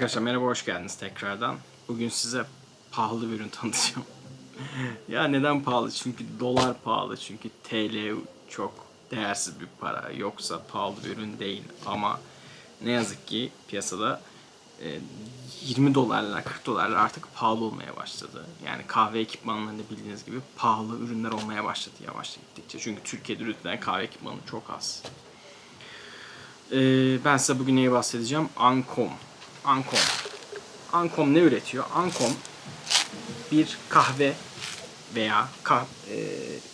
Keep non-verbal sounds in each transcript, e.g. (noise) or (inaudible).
Arkadaşlar merhaba hoş geldiniz tekrardan. Bugün size pahalı bir ürün (laughs) tanıtacağım. ya neden pahalı? Çünkü dolar pahalı. Çünkü TL çok değersiz bir para. Yoksa pahalı bir ürün değil. Ama ne yazık ki piyasada e, 20 dolarlar 40 dolarlar artık pahalı olmaya başladı. Yani kahve ekipmanlarında bildiğiniz gibi pahalı ürünler olmaya başladı yavaş gittikçe. Çünkü Türkiye'de üretilen kahve ekipmanı çok az. Ee, ben size bugün neye bahsedeceğim? Ancom. Ancom. Ancom ne üretiyor? Ancom bir kahve veya kah- e,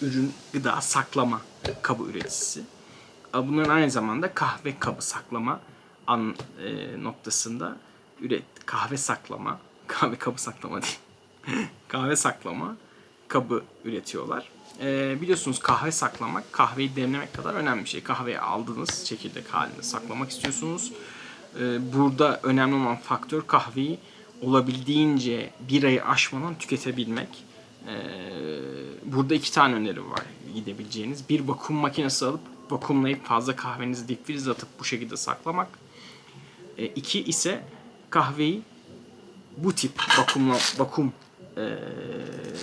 ürün gıda saklama kabı üreticisi. Bunların aynı zamanda kahve kabı saklama an, e, noktasında üret kahve saklama (laughs) kahve kabı saklama değil (laughs) kahve saklama kabı üretiyorlar. Ee, biliyorsunuz kahve saklamak, kahveyi demlemek kadar önemli bir şey. Kahveyi aldınız, çekirdek halinde saklamak istiyorsunuz. Ee, burada önemli olan faktör kahveyi olabildiğince bir ayı aşmadan tüketebilmek. Ee, burada iki tane öneri var gidebileceğiniz. Bir vakum makinesi alıp vakumlayıp fazla kahvenizi dip frize atıp bu şekilde saklamak. Ee, iki ise kahveyi bu tip vakumla vakum eee,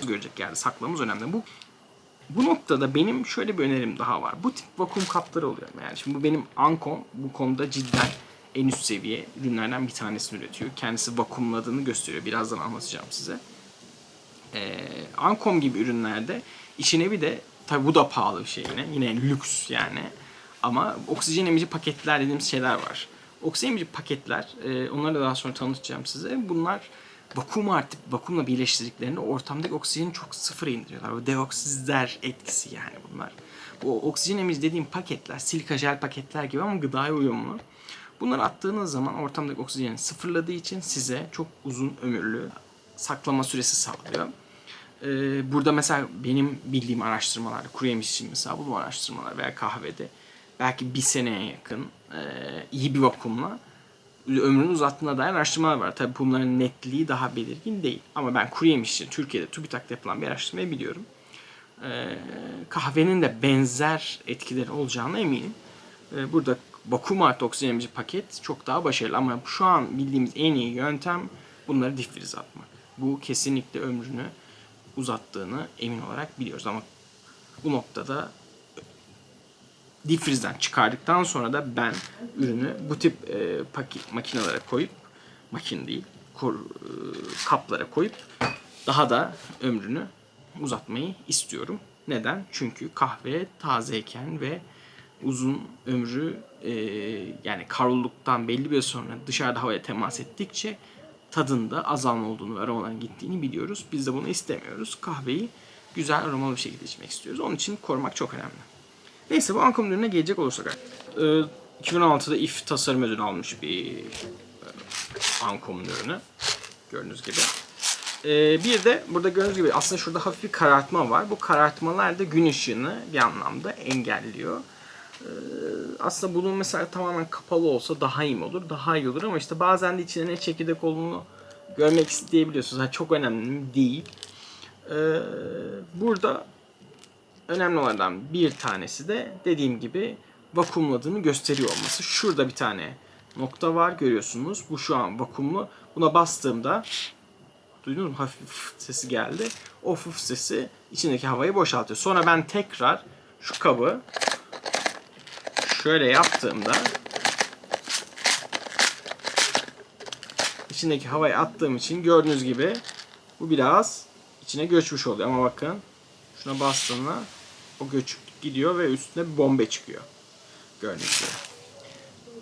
görecek yerde saklamamız önemli. Bu bu noktada benim şöyle bir önerim daha var. Bu tip vakum kapları oluyor. Yani şimdi bu benim Ancom bu konuda cidden en üst seviye ürünlerden bir tanesini üretiyor. Kendisi vakumladığını gösteriyor. Birazdan anlatacağım size. Ee, Ancom gibi ürünlerde işine bir de tabi bu da pahalı bir şey yine. Yine lüks yani. Ama oksijen emici paketler dediğimiz şeyler var. Oksijen emici paketler, e, onları da daha sonra tanıtacağım size. Bunlar vakum artık vakumla birleştirdiklerinde ortamdaki oksijeni çok sıfıra indiriyorlar. O deoksizler etkisi yani bunlar. Bu oksijen emici dediğim paketler silika jel paketler gibi ama gıdaya uyumlu. Bunları attığınız zaman ortamdaki oksijeni sıfırladığı için size çok uzun ömürlü saklama süresi sağlıyor. Ee, burada mesela benim bildiğim araştırmalar, kuru yemiş için mesela bu araştırmalar veya kahvede belki bir seneye yakın e, iyi bir vakumla ömrünü uzattığına dair araştırmalar var. Tabii bunların netliği daha belirgin değil. Ama ben kuru yemiş için Türkiye'de TÜBİTAK'ta yapılan bir araştırmayı biliyorum. Ee, kahvenin de benzer etkileri olacağına eminim. Ee, burada vakum artı oksijen emici paket çok daha başarılı ama şu an bildiğimiz en iyi yöntem bunları difrize atmak. Bu kesinlikle ömrünü uzattığını emin olarak biliyoruz ama bu noktada difrizden çıkardıktan sonra da ben ürünü bu tip e, paki- makinelere koyup makin değil kor- e, kaplara koyup daha da ömrünü uzatmayı istiyorum. Neden? Çünkü kahve tazeyken ve uzun ömrü e, yani kavruluktan belli bir sonra dışarıda havaya temas ettikçe tadında azalma olduğunu ve aromaların gittiğini biliyoruz. Biz de bunu istemiyoruz. Kahveyi güzel aromalı bir şekilde içmek istiyoruz. Onun için korumak çok önemli. Neyse bu Ancom ürününe gelecek olursak. Ee, 2016'da IF tasarım ödülü almış bir e, ürünü. Gördüğünüz gibi. Ee, bir de burada gördüğünüz gibi aslında şurada hafif bir karartma var. Bu karartmalar da gün ışığını bir anlamda engelliyor. Ee, aslında bunun mesela tamamen kapalı olsa daha iyi mi olur? Daha iyi olur ama işte bazen de içinde ne çekirdek olduğunu görmek isteyebiliyorsunuz. Yani çok önemli değil. Ee, burada önemli olanlardan bir tanesi de dediğim gibi vakumladığını gösteriyor olması. Şurada bir tane nokta var görüyorsunuz. Bu şu an vakumlu. Buna bastığımda duydunuz mu? Hafif sesi geldi. O fıf sesi içindeki havayı boşaltıyor. Sonra ben tekrar şu kabı şöyle yaptığımda içindeki havayı attığım için gördüğünüz gibi bu biraz içine göçmüş oluyor. Ama bakın şuna bastığımda o göç gidiyor ve üstüne bir bombe çıkıyor. Gördüğünüz gibi.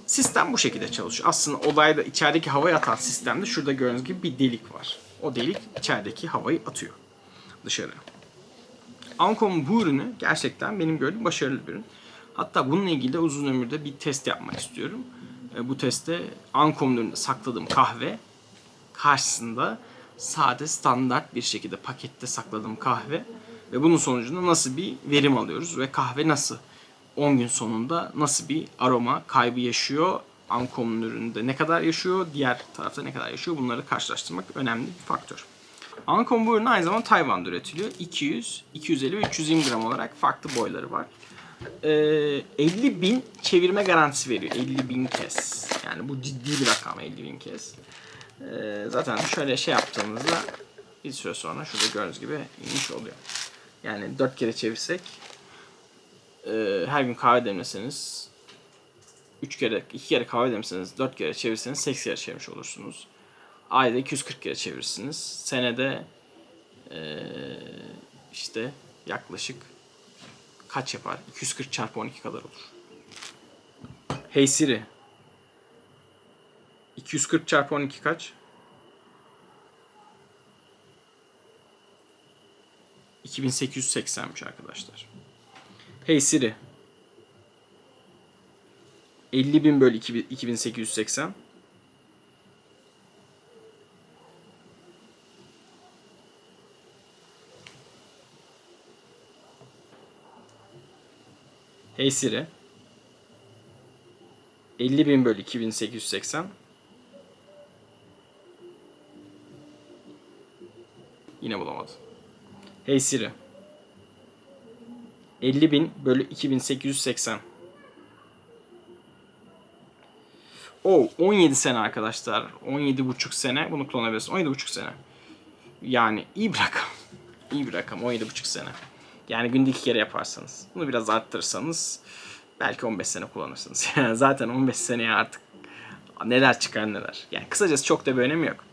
Sistem bu şekilde çalışıyor. Aslında olayda içerideki havayı atan sistemde şurada gördüğünüz gibi bir delik var. O delik içerideki havayı atıyor dışarı. Ancom'un bu ürünü gerçekten benim gördüğüm başarılı bir ürün. Hatta bununla ilgili de uzun ömürde bir test yapmak istiyorum. E, Bu testte Ancom'un ürününde sakladığım kahve karşısında sade standart bir şekilde pakette sakladığım kahve ve bunun sonucunda nasıl bir verim alıyoruz ve kahve nasıl 10 gün sonunda nasıl bir aroma kaybı yaşıyor Ancom'un ürününde ne kadar yaşıyor, diğer tarafta ne kadar yaşıyor bunları karşılaştırmak önemli bir faktör. Ancom bu ürün aynı zamanda Tayvan'da üretiliyor. 200, 250 ve 320 gram olarak farklı boyları var. Ee, 50 bin çevirme garantisi veriyor. 50 bin kez. Yani bu ciddi bir rakam 50 bin kez. Ee, zaten şöyle şey yaptığımızda bir süre sonra şurada gördüğünüz gibi inmiş oluyor. Yani 4 kere çevirsek e, her gün kahve demleseniz 3 kere, 2 kere kahve demleseniz 4 kere çevirseniz 8 kere çevirmiş olursunuz. Ayda 240 kere çevirirsiniz. Senede e, işte yaklaşık kaç yapar? 240 çarpı 12 kadar olur. Hey Siri. 240 çarpı 12 kaç? 2880'miş arkadaşlar. Hey Siri. 50.000 bölü 2000 2880. Hey Siri. 50.000 bölü 2880. Yine bulamadı. Hey Siri. 50.000 bölü 2880. O 17 sene arkadaşlar. 17,5 sene bunu kullanabilirsin. 17,5 sene. Yani iyi bir rakam. İyi bir rakam 17,5 sene. Yani günde iki kere yaparsanız. Bunu biraz arttırırsanız belki 15 sene kullanırsınız. (laughs) Yani zaten 15 seneye artık neler çıkar neler. Yani kısacası çok da bir önemi yok.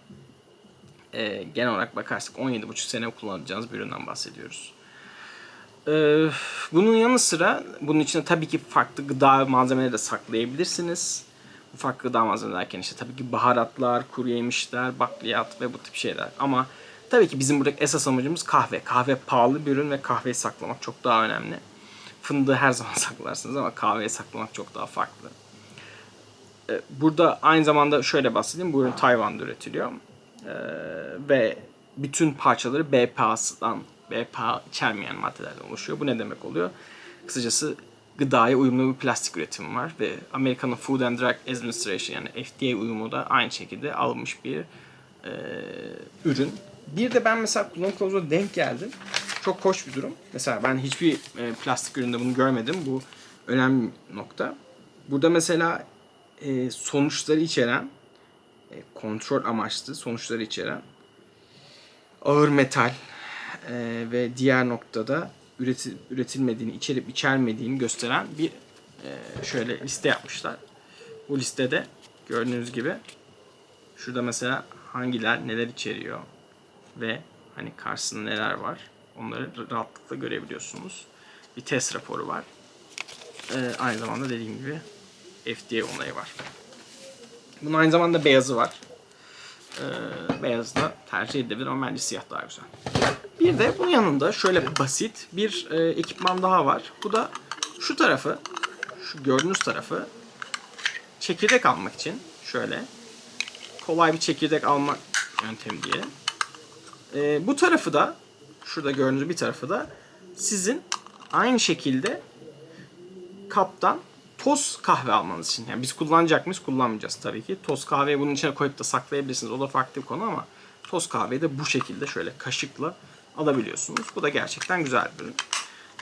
Ee, genel olarak bakarsak 17,5 sene kullanacağınız bir üründen bahsediyoruz. Ee, bunun yanı sıra bunun içine tabii ki farklı gıda malzemeleri de saklayabilirsiniz. Bu farklı gıda malzemeleri derken işte tabii ki baharatlar, kuru yemişler, bakliyat ve bu tip şeyler. Ama tabii ki bizim buradaki esas amacımız kahve. Kahve pahalı bir ürün ve kahveyi saklamak çok daha önemli. Fındığı her (laughs) zaman saklarsınız ama kahveyi saklamak çok daha farklı. Ee, burada aynı zamanda şöyle bahsedeyim. Bu ürün Tayvan'da üretiliyor. Ee, ve bütün parçaları BPA'dan, BPA içermeyen maddelerden oluşuyor. Bu ne demek oluyor? Kısacası gıdaya uyumlu bir plastik üretimi var ve Amerika'nın Food and Drug Administration yani FDA uyumu da aynı şekilde alınmış bir e, ürün. Bir de ben mesela kullanım kılavuzuna denk geldim. Çok hoş bir durum. Mesela ben hiçbir e, plastik üründe bunu görmedim. Bu önemli nokta. Burada mesela e, sonuçları içeren e, kontrol amaçlı sonuçları içeren ağır metal e, ve diğer noktada üreti, üretilmediğini, içerip içermediğini gösteren bir e, şöyle liste yapmışlar. Bu listede gördüğünüz gibi şurada mesela hangiler neler içeriyor ve hani karşısında neler var onları rahatlıkla görebiliyorsunuz. Bir test raporu var. E, aynı zamanda dediğim gibi FDA onayı var. Bunun aynı zamanda beyazı var. Ee, beyaz da tercih edilebilir ama bence siyah daha güzel. Bir de bunun yanında şöyle basit bir e, ekipman daha var. Bu da şu tarafı, şu gördüğünüz tarafı çekirdek almak için şöyle kolay bir çekirdek almak yöntemi diyelim. E, bu tarafı da şurada gördüğünüz bir tarafı da sizin aynı şekilde kaptan toz kahve almanız için. Yani biz kullanacak mıyız? Kullanmayacağız tabii ki. Toz kahveyi bunun içine koyup da saklayabilirsiniz. O da farklı bir konu ama toz kahveyi de bu şekilde şöyle kaşıkla alabiliyorsunuz. Bu da gerçekten güzel bir ürün.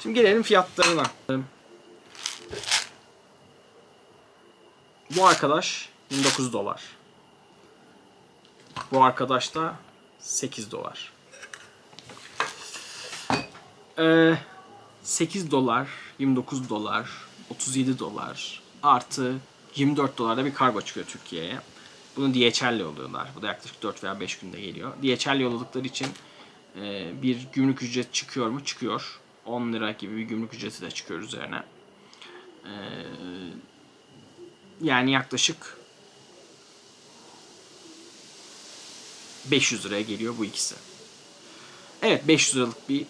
Şimdi gelelim fiyatlarına. Bu arkadaş 29 dolar. Bu arkadaş da 8 dolar. Ee, 8 dolar, 29 dolar, 37 dolar artı 24 dolarda bir kargo çıkıyor Türkiye'ye. Bunu DHL yolluyorlar. Bu da yaklaşık 4 veya 5 günde geliyor. DHL yolladıkları için e, bir gümrük ücret çıkıyor mu? Çıkıyor. 10 lira gibi bir gümrük ücreti de çıkıyor üzerine. E, yani yaklaşık 500 liraya geliyor bu ikisi. Evet 500 liralık bir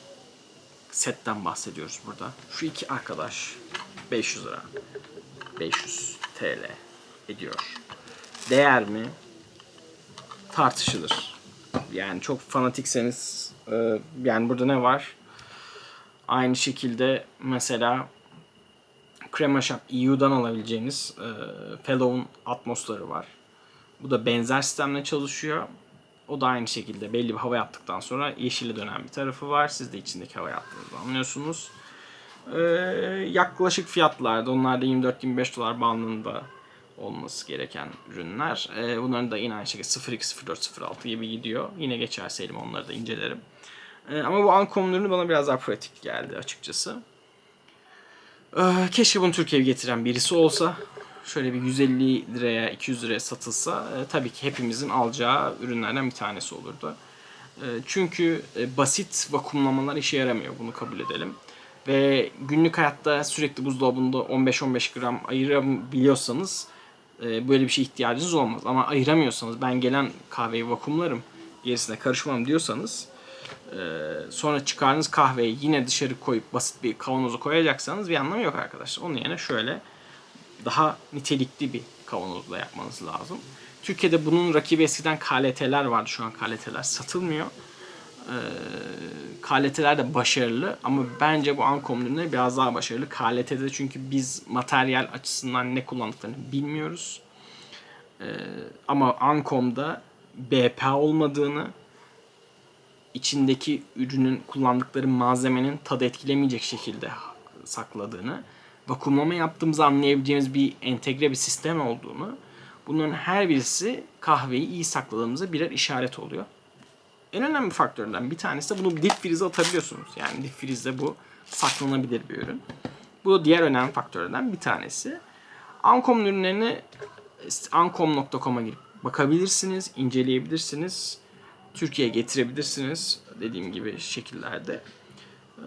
setten bahsediyoruz burada. Şu iki arkadaş 500 lira. 500 TL ediyor. Değer mi? Tartışılır. Yani çok fanatikseniz e, yani burada ne var? Aynı şekilde mesela Crema Shop EU'dan alabileceğiniz e, Fellow'un atmosları var. Bu da benzer sistemle çalışıyor. O da aynı şekilde belli bir hava yaptıktan sonra yeşile dönen bir tarafı var. Siz de içindeki hava yaptığınızı anlıyorsunuz. Ee, yaklaşık fiyatlarda onlar da 24-25 dolar bandında olması gereken ürünler. Ee, bunların da yine aynı şekilde 02, 04, 06 gibi gidiyor. Yine geçerse elime onları da incelerim. Ee, ama bu Ancom ürünü bana biraz daha pratik geldi açıkçası. Ee, keşke bunu Türkiye'ye getiren birisi olsa. Şöyle bir 150 liraya, 200 liraya satılsa e, tabii ki hepimizin alacağı ürünlerden bir tanesi olurdu. E, çünkü e, basit vakumlamalar işe yaramıyor. Bunu kabul edelim. Ve günlük hayatta sürekli buzdolabında 15-15 gram ayırabiliyorsanız e, böyle bir şey ihtiyacınız olmaz. Ama ayıramıyorsanız ben gelen kahveyi vakumlarım gerisine karışmam diyorsanız e, sonra çıkardığınız kahveyi yine dışarı koyup basit bir kavanoza koyacaksanız bir anlamı yok arkadaşlar. Onun yerine şöyle daha nitelikli bir kavanozla yapmanız lazım. Türkiye'de bunun rakibi eskiden KLT'ler vardı. Şu an KLT'ler satılmıyor. Ee, KLT'ler de başarılı ama bence bu Ancom ürünleri biraz daha başarılı. KLT'de çünkü biz materyal açısından ne kullandıklarını bilmiyoruz. Ee, ama Ancom'da BP olmadığını, içindeki ürünün kullandıkları malzemenin tadı etkilemeyecek şekilde sakladığını, vakumlama yaptığımızı anlayabileceğimiz bir entegre bir sistem olduğunu, bunların her birisi kahveyi iyi sakladığımıza birer işaret oluyor. En önemli faktörlerden bir tanesi de bunu dip frize atabiliyorsunuz. Yani dip frizde bu saklanabilir bir ürün. Bu diğer önemli faktörlerden bir tanesi. Ancom ürünlerini ancom.com'a girip bakabilirsiniz, inceleyebilirsiniz. Türkiye'ye getirebilirsiniz dediğim gibi şekillerde. Ee,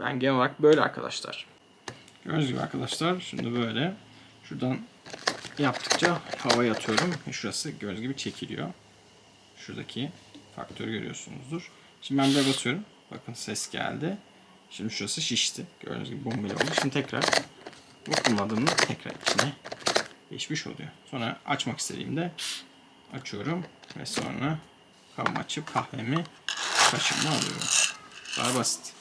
ben genel olarak böyle arkadaşlar. Gördüğünüz gibi arkadaşlar şimdi böyle şuradan yaptıkça havaya atıyorum. ve Şurası gördüğünüz gibi çekiliyor. Şuradaki faktörü görüyorsunuzdur. Şimdi ben böyle basıyorum. Bakın ses geldi. Şimdi şurası şişti. Gördüğünüz gibi bombeli oldu. Şimdi tekrar vakumladığımda tekrar içine geçmiş oluyor. Sonra açmak istediğimde açıyorum ve sonra kabımı açıp kahvemi kaşığımla alıyorum. Bu kadar basit.